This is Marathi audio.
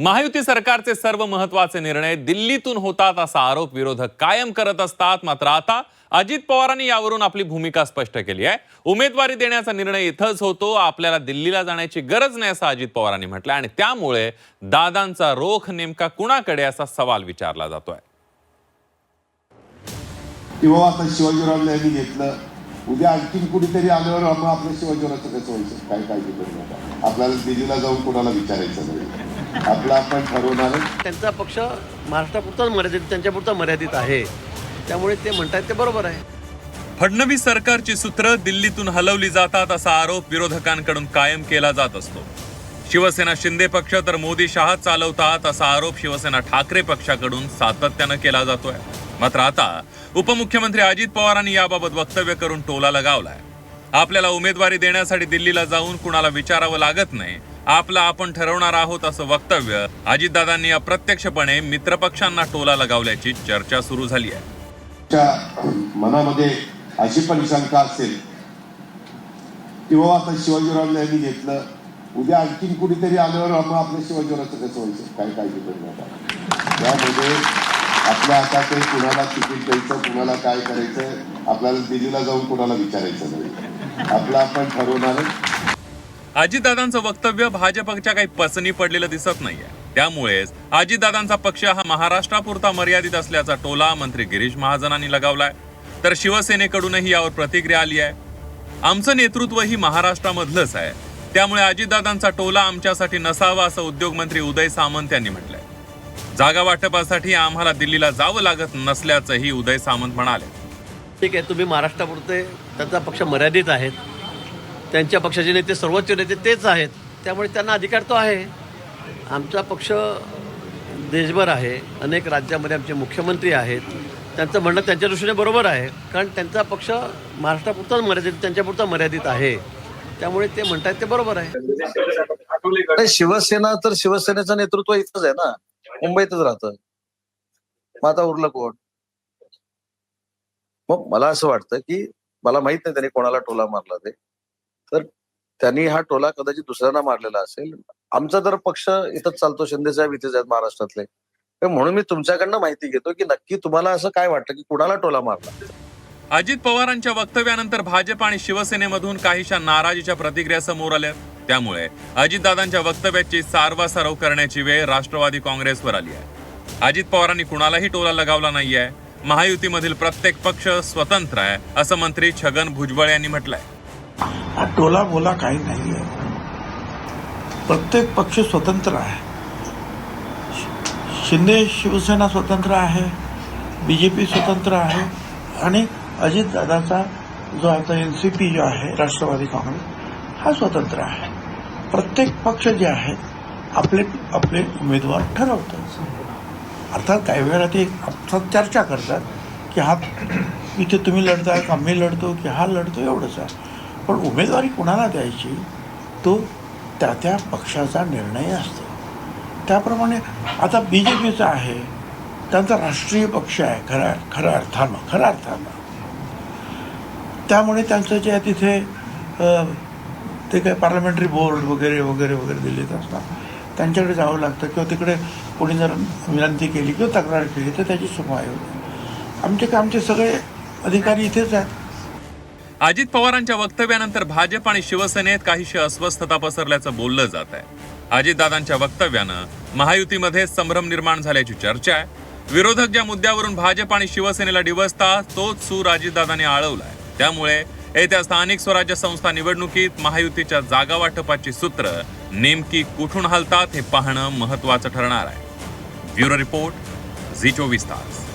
महायुती सरकारचे सर्व महत्त्वाचे निर्णय दिल्लीतून होतात असा आरोप विरोधक कायम करत असतात. मात्र आता अजित पवारांनी यावरून आपली भूमिका स्पष्ट केली आहे. उमेदवारी देण्याचा निर्णय इथंच होतो. आपल्याला दिल्लीला जाण्याची गरज नाही असं अजित पवारांनी म्हटलं आणि त्यामुळे दादांचा रोख नेमका कुणाकडे असा सवाल विचारला जातोय. तेव्हा आता शिवाजीरावला यांनी घेतलं. उद्या आणखीन कुणीतरी आल्यावर आपण आपल्या शिवाजीरावचं कसं व्हायचं काय काळजी करू नका. आपल्याला दिल्लीला जाऊन कोणाला विचारायचं नाही. आपलं आपण ठरवणार त्यांचा पक्ष महाराष्ट्रापुरताच मर्यादित त्यांच्यापुरता मर्यादित आहे. त्यामुळे ते म्हणतात ते बरोबर आहे. फडणवीस सरकारची सूत्र दिल्लीतून हलवली जातात असा आरोप विरोधकांकडून कायम केला जात असतो. शिवसेना शिंदे पक्ष तर मोदी शहा चालवतात असा आरोप शिवसेना ठाकरे पक्षाकडून सातत्यानं केला जातोय. मात्र आता उपमुख्यमंत्री अजित पवारांनी याबाबत वक्तव्य करून टोला लगावलाय. आपल्याला उमेदवारी देण्यासाठी दिल्लीला जाऊन कुणाला विचारावं लागत नाही आपला आपण ठरवणार आहोत असं वक्तव्य अजितदादांनी अप्रत्यक्षपणे मित्रपक्षांना टोला लगावल्याची चर्चा सुरू झाली आहे. मनामध्ये अशी पण शंका असेल किंवा आता शिवाजीराव यांनी घेतलं उद्या आणखीन कुणीतरी आल्यावर आपण आपल्या शिवाजीरावचं कसं व्हायचं काय काळजी करू नका त्यामध्ये आपल्या हातात कुणाला तिकीट द्यायचं कुणाला काय करायचं आपल्याला दिल्लीला जाऊन कुणाला विचारायचं नाही. आपलं आपण ठरवणार अजितदादांचं वक्तव्य भाजपच्या काही पसनी पडलेलं दिसत नाहीये. त्यामुळेच अजितदादांचा पक्ष हा महाराष्ट्रापुरता मर्यादित असल्याचा टोला मंत्री गिरीश महाजनांनी लगावलाय. तर शिवसेनेकडूनही यावर प्रतिक्रिया आली आहे आमचं नेतृत्व ही महाराष्ट्रामधलंच आहे. त्यामुळे अजितदादांचा टोला आमच्यासाठी नसावा असं उद्योगमंत्री उदय सामंत यांनी म्हटलंय. जागा वाटपासाठी आम्हाला दिल्लीला जावं लागत नसल्याचंही उदय सामंत म्हणाले. ठीक आहे तुम्ही महाराष्ट्रापुरते त्यांचा पक्ष मर्यादित आहेत. त्यांच्या पक्षाचे नेते सर्वोच्च नेते तेच आहेत. त्यामुळे त्यांना अधिकार तो आहे. आमचा पक्ष देशभर आहे. अनेक राज्यामध्ये आमचे मुख्यमंत्री आहेत. त्यांचं म्हणणं त्यांच्या दृष्टीने बरोबर आहे. कारण त्यांचा पक्ष महाराष्ट्रापुरताच मर्यादित त्यांच्यापुरता मर्यादित आहे. त्यामुळे ते म्हणतात ते बरोबर आहे. शिवसेना तर शिवसेनेचं नेतृत्व इथंच आहे ना. मुंबईतच राहतं. मग आता उरलं कोण? मग मला असं वाटतं की मला माहीत नाही त्यांनी कोणाला टोला मारला ते. तर त्यांनी हा टोला कदाचित दुसऱ्यांना मारलेला असेल. आमचा तर पक्ष इथंच चालतो. शिंदे साहेब इथेच आहेत महाराष्ट्रातले. तर म्हणून मी तुमच्याकडनं माहिती घेतो की नक्की तुम्हाला असं काय वाटतं की कुणाला टोला मारला? अजित पवारांच्या वक्तव्यानंतर भाजप आणि शिवसेनेमधून काहीशा नाराजीच्या प्रतिक्रिया समोर आल्या. त्यामुळे अजितदादांच्या वक्तव्याची सारवासारव करण्याची वेळ राष्ट्रवादी काँग्रेसवर आली आहे. अजित पवारांनी कुणालाही टोला लगावला नाहीये. महायुतीमधील प्रत्येक पक्ष स्वतंत्र आहे असं मंत्री छगन भुजबळ यांनी म्हटलंय. हा टोला बोला काही नाही आहे. प्रत्येक पक्ष स्वतंत्र आहे. शिंदे शिवसेना स्वतंत्र आहे. बी जे पी स्वतंत्र आहे. आणि अजितदादाचा जो आता एन सी पी जो आहे राष्ट्रवादी काँग्रेस हा स्वतंत्र आहे. प्रत्येक पक्ष जे आहेत आपले आपले उमेदवार ठरवतात. अर्थात काही वेळा ते अर्थात चर्चा करतात की हा इथे तुम्ही लढताय का मी लढतो की हा लढतो एवढंच आहे. पण उमेदवारी कुणाला द्यायची? तो त्या त्या पक्षाचा निर्णय असतो. त्याप्रमाणे आता बी जे पीचा आहे. त्यांचा राष्ट्रीय पक्ष आहे खऱ्या खऱ्या अर्थानं खऱ्या अर्थानं. त्यामुळे त्यांचं जे तिथे ते काय पार्लमेंटरी बोर्ड वगैरे वगैरे वगैरे दिलेत असतात. त्यांच्याकडे जावं लागतं किंवा तिकडे कोणी जर विनंती केली किंवा तक्रार केली तर त्याची सुनवाई होते. आमचे का आमचे सगळे अधिकारी इथेच आहेत. अजित पवारांच्या वक्तव्यानंतर भाजप आणि शिवसेनेत काहीशी अस्वस्थता पसरल्याचं बोललं जात आहे. अजितदादांच्या वक्तव्यानं महायुतीमध्ये संभ्रम निर्माण झाल्याची चर्चा आहे. विरोधक ज्या मुद्द्यावरून भाजप आणि शिवसेनेला डिवसता तोच सूर अजितदादांनी आळवलाय. त्यामुळे येत्या स्थानिक स्वराज्य संस्था निवडणुकीत महायुतीच्या जागा वाटपाची सूत्र नेमकी कुठून हलतात हे पाहणं महत्वाचं ठरणार आहे. ब्युरो रिपोर्ट झी चोवीस तास.